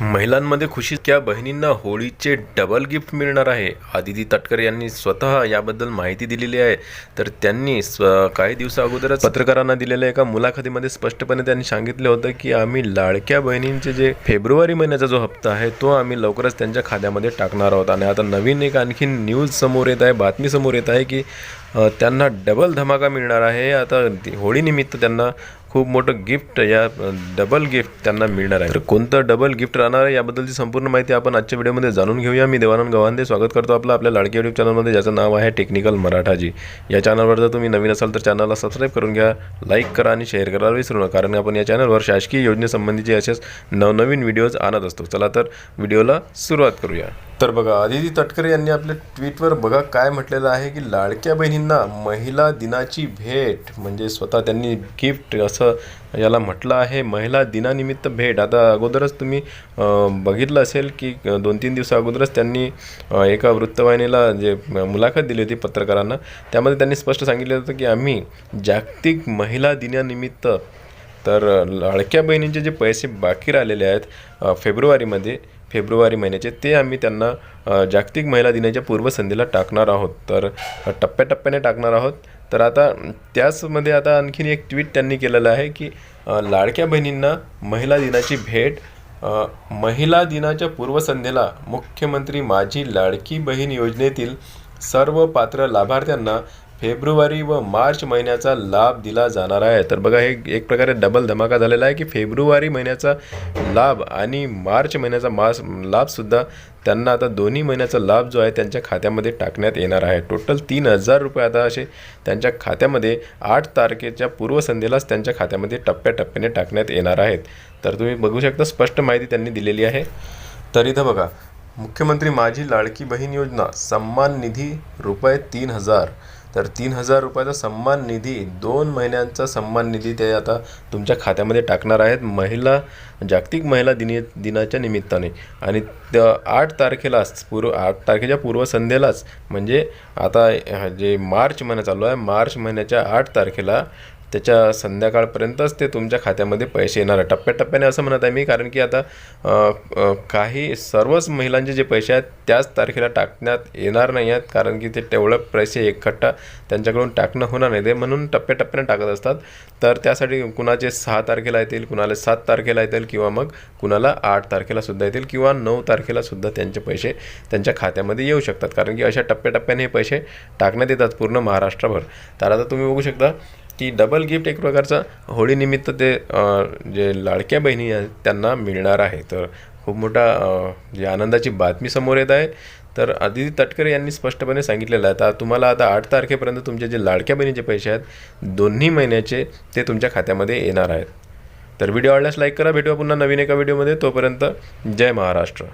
महिलांमध्ये खुशीच्या बहिणींना होळीचे डबल गिफ्ट मिळणार आहे? आदिती तटकर यांनी स्वतः याबद्दल माहिती दिलेली आहे. तर त्यांनी स्व काही दिवसा अगोदरच पत्रकारांना दिलेल्या एका मुलाखतीमध्ये स्पष्टपणे त्यांनी सांगितलं होतं की आम्ही लाडक्या बहिणींचे जे फेब्रुवारी महिन्याचा जो हप्ता आहे तो आम्ही लवकरच त्यांच्या खात्यामध्ये टाकणार आहोत. आणि आता नवीन एक आणखीन न्यूज समोर येत आहे बातमी समोर येत आहे की त्यांना डबल धमाका मिळणार आहे. आता होळीनिमित्त त्यांना खूप मोठं गिफ्ट या डबल गिफ्ट त्यांना मिळणार आहे. तर कोणतं डबल गिफ्ट राहणार आहे याबद्दलची संपूर्ण माहिती आपण आजच्या व्हिडिओमध्ये जाणून घेऊया. मी देवानंद गव्हांदे स्वागत करतो आपलं आपल्या लाडकी युट्यूब चॅनलमध्ये ज्याचं नाव आहे टेक्निकल मराठाजी. या चॅनलवर जर तुम्ही नवीन असाल तर चॅनलला सबस्क्राईब करून घ्या लाईक करा आणि शेअर करायला विसरू नका. कारण आपण या चॅनलवर शासकीय योजनेसंबंधीचे असेच नवनवीन व्हिडिओज आणत असतो. चला तर व्हिडिओला सुरुवात करूया. तर बघा आदिती तटकरे यांनी आपल्या ट्विटवर बघा काय म्हटलेलं आहे की लाडक्या बहिणींना महिला दिनाची भेट म्हणजे स्वतः त्यांनी गिफ्ट असं याला म्हटलं आहे महिला दिनानिमित्त भेट. आता अगोदरच तुम्ही बघितलं असेल की दोन तीन दिवसा अगोदरच त्यांनी एका वृत्तवाहिनीला जे मुलाखत दिली होती पत्रकारांना त्यामध्ये त्यांनी स्पष्ट सांगितलं होतं की आम्ही जागतिक महिला दिनानिमित्त तर लाडक्या बहिणींचे जे पैसे बाकी राहिलेले आहेत फेब्रुवारीमध्ये फेब्रुवारी महिन्याचे ते आम्ही त्यांना जागतिक महिला दिनाच्या पूर्वसंध्येला टाकणार आहोत. तर टप्प्याटप्प्याने टाकणार आहोत. तर आता त्याचमध्ये आता आणखीन एक ट्विट त्यांनी केलेलं आहे की लाडक्या बहिणींना महिला दिनाची भेट महिला दिनाच्या पूर्वसंध्येला मुख्यमंत्री माझी लाडकी बहीण योजनेतील सर्व पात्र लाभार्थ्यांना फेब्रुवारी व मार्च महिन्याचा लाभ दिला जाणार आहे. तर बघा हे एक प्रकारे डबल धमाका झालेला आहे की फेब्रुवारी महिन्याचा लाभ आणि मार्च महिन्याचा मास लाभसुद्धा त्यांना आता दोन्ही महिन्याचा लाभ जो आहे त्यांच्या खात्यामध्ये टाकण्यात येणार आहे. टोटल तीन हजार रुपये आता असे त्यांच्या खात्यामध्ये आठ तारखेच्या पूर्वसंध्येलाच त्यांच्या खात्यामध्ये टप्प्याटप्प्याने टाकण्यात येणार आहेत. तर तुम्ही बघू शकता स्पष्ट माहिती त्यांनी दिलेली आहे. तर इथं बघा मुख्यमंत्री माझी लाडकी बहीण योजना सन्मान निधी रुपये तीन हजार तर तीन हजार रुपयाचा सन्मान निधी दोन महिन्यांचा सन्मान निधी ते आता तुमच्या खात्यामध्ये टाकणार आहेत महिला जागतिक महिला दिनी दिनाच्या निमित्ताने. आणि त्या आठ तारखेलाच पूर्व आठ तारखेच्या पूर्वसंध्येलाच म्हणजे आता जे मार्च महिना चालू आहे मार्च महिन्याच्या आठ तारखेला त्याच्या संध्याकाळपर्यंतच ते तुमच्या खात्यामध्ये पैसे येणार आहे टप्प्याटप्प्याने असं म्हणत आहे मी कारण की आता काही सर्वच महिलांचे जे पैसे आहेत त्याच तारखेला टाकण्यात येणार नाही आहेत कारण की ते तेवढं पैसे एकखट्टा त्यांच्याकडून टाकणं होणार नाही. ते म्हणून टप्प्याटप्प्याने टाकत असतात. तर त्यासाठी कुणाचे सहा तारखेला येतील कुणाला सात तारखेला येतील किंवा मग कुणाला आठ तारखेला सुद्धा येतील किंवा नऊ तारखेला सुद्धा त्यांचे पैसे त्यांच्या खात्यामध्ये येऊ शकतात. कारण की अशा टप्प्याटप्प्याने हे पैसे टाकण्यात येतात पूर्ण महाराष्ट्रभर. तर आता तुम्ही बघू शकता की डबल गिफ्ट एक प्रकारचा होळीनिमित्त ते जे लाडक्या बहिणी आहेत त्यांना मिळणार आहे. तर खूप मोठा जे आनंदाची बातमी समोर येत आहे. तर आदिती तटकरे यांनी स्पष्टपणे सांगितलेलं आहे. आता तुम्हाला आता आठ तारखेपर्यंत तुमचे जे लाडक्या बहिणीचे पैसे आहेत दोन्ही महिन्याचे ते तुमच्या खात्यामध्ये येणार आहेत. तर व्हिडिओ आवडल्यास लाईक करा. भेटूया पुन्हा नवीन एका व्हिडिओमध्ये. तोपर्यंत जय महाराष्ट्र.